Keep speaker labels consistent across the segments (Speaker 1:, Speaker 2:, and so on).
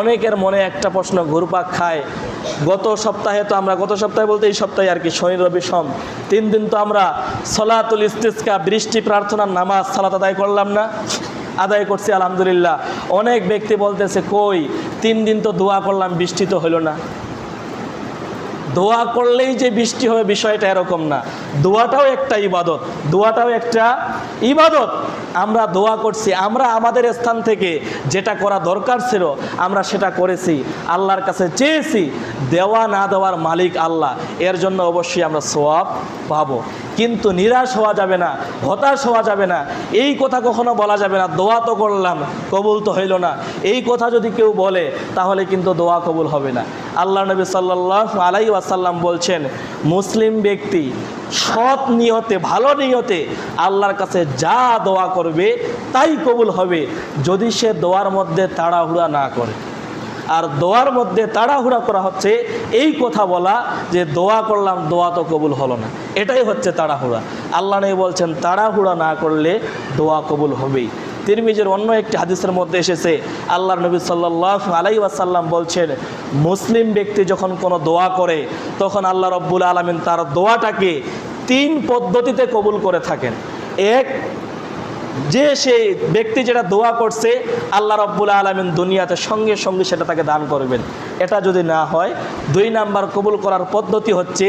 Speaker 1: অনেকের মনে একটা প্রশ্ন, ঘুরপাক খায়। গত সপ্তাহে তো আমরা, গত সপ্তাহে বলতে এই সপ্তাহে আর কি, শনি, রবি, সম। তিন দিন তো আমরা সলাতুল ইস্তিসকা বৃষ্টি প্রার্থনার নামাজ সালাত আদায় করলাম না, আদায় করছি আলহামদুলিল্লাহ। অনেক ব্যক্তি বলতেছে, কই, তিন দিন তো দোয়া করলাম, বৃষ্টি তো হলো না। দোয়া করলেই যে বৃষ্টি হবে বিষয়টা এরকম না। দোয়াটাও একটা ইবাদত, দোয়াটাও একটা ইবাদত। আমরা দোয়া করছি, আমরা আমাদের স্থান থেকে যেটা করা দরকার ছিল, আমরা সেটা করেছি, আল্লাহর কাছে চেয়েছি, দেওয়া না দেওয়ার মালিক আল্লাহ, এর জন্য অবশ্যই আমরা সোয়াব পাবো। কিন্তু নিরাশ হওয়া যাবে না, হতাশ হওয়া যাবে না, এই কথা কখনো বলা যাবে না, দোয়া তো করলাম, কবুল তো হইল না। এই কথা যদি কেউ বলে, তাহলে কিন্তু দোয়া কবুল হবে না। আল্লাহ নবী সাল্লাহ আলাই ওয়াসাল্লাম বলছেন, মুসলিম ব্যক্তি সৎ নিয়তে, ভালো নিয়তে আল্লাহর কাছে যা দোয়া করবে তাই কবুল হবে, যদি সে দোয়ার মধ্যে তাড়াহুড়া না করে। আর দোয়ার মধ্যে তাড়াহুড়া করা হচ্ছে, এই কথা বলা যে দোয়া করলাম, দোয়া তো কবুল হলো না। এটাই হচ্ছে তাড়াহুড়া। আল্লাহ নেই বলছেন, তাড়াহুড়া না করলে দোয়া কবুল হবেই। তিরমিজের অন্য একটি হাদিসের মধ্যে এসেছে আল্লাহ নবী সাল্লাহ আলাই ওয়াসাল্লাম বলছেন, মুসলিম ব্যক্তি যখন কোনো দোয়া করে, তখন আল্লাহ রব্বুল আলমিন তার দোয়াটাকে তিন পদ্ধতিতে কবুল করে থাকেন। এক, যে সেই ব্যক্তি যেটা দোয়া করছে, আল্লাহ রব্বুল আলমিন দুনিয়াতে সঙ্গে সঙ্গে সেটা তাকে দান করবেন। এটা যদি না হয়, দুই নাম্বার কবুল করার পদ্ধতি হচ্ছে,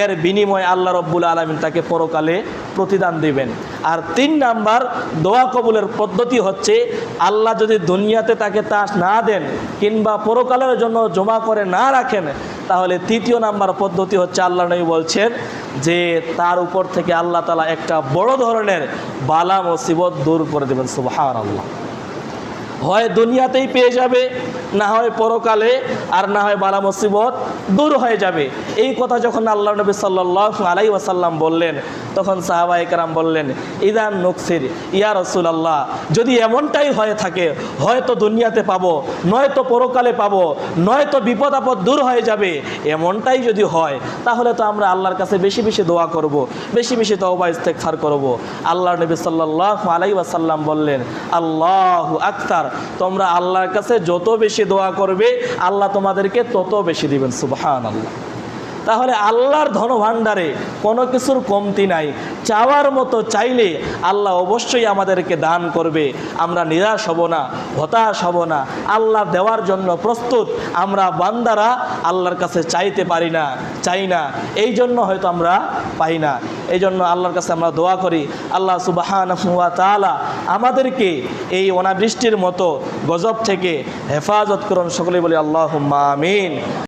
Speaker 1: এর বিনিময়ে আল্লাহ রব্বুল আলমিন তাকে পরকালে প্রতিদান দিবেন। আর তিন নাম্বার দোয়া কবুলের পদ্ধতি হচ্ছে, আল্লাহ যদি দুনিয়াতে তাকে তা না দেন কিংবা পরকালের জন্য জমা করে না রাখেন তাহলে তৃতীয় নাম্বার পদ্ধতি হচ্ছে আল্লাহ নবী বলছেন যে তার উপর থেকে আল্লাহ তালা একটা বড় ধরনের বালা মুসিবত দূর করে দেবেন সুবাহ আল্লাহ হয় দুনিয়াতেই পেয়ে যাবে, না হয় পরকালে, আর না হয় বালা মুসিবত দূর হয়ে যাবে এই কথা যখন আল্লাহ নবী সাল্লাহ আলাই ওয়াসাল্লাম বললেন, তখন সাহাবা একরাম বললেন ইদান নকসির, ইয়া রসুল আল্লাহ যদি এমনটাই হয়ে থাকে, হয়তো দুনিয়াতে পাবো, নয়তো পরকালে পাবো, নয়তো বিপদ আপদ দূর হয়ে যাবে, এমনটাই যদি হয়, তাহলে তো আমরা আল্লাহর কাছে বেশি বেশি দোয়া করব। বেশি বেশি তওবা ইস্তেকফার করব। আল্লাহ নবী সাল্লাহ আলাই ওয়াসাল্লাম বললেন, আল্লাহ আক্তার তোমরা আল্লাহর কাছে যত বেশি দোয়া করবে, আল্লাহ তোমাদেরকে তত বেশি দিবেন সুবহান আল্লাহ তাহলে আল্লাহর ধনভাণ্ডারে কোনো কিছুর কমতি নাই। চাওয়ার মতো চাইলে আল্লাহ অবশ্যই আমাদেরকে দান করবে। আমরা নিরাশ হব না, হতাশ হব না। আল্লাহ দেওয়ার জন্য প্রস্তুত। আমরা বান্দারা আল্লাহর কাছে চাইতে পারি না, চাই না। এই জন্য হয়তো আমরা পাই না। এই জন্য আল্লাহর কাছে আমরা দোয়া করি। আল্লাহ সুবাহান তালা আমাদেরকে এই অনাবৃষ্টির মতো গজব থেকে হেফাজত করুন। সকলে বলি আল্লাহ আমিন।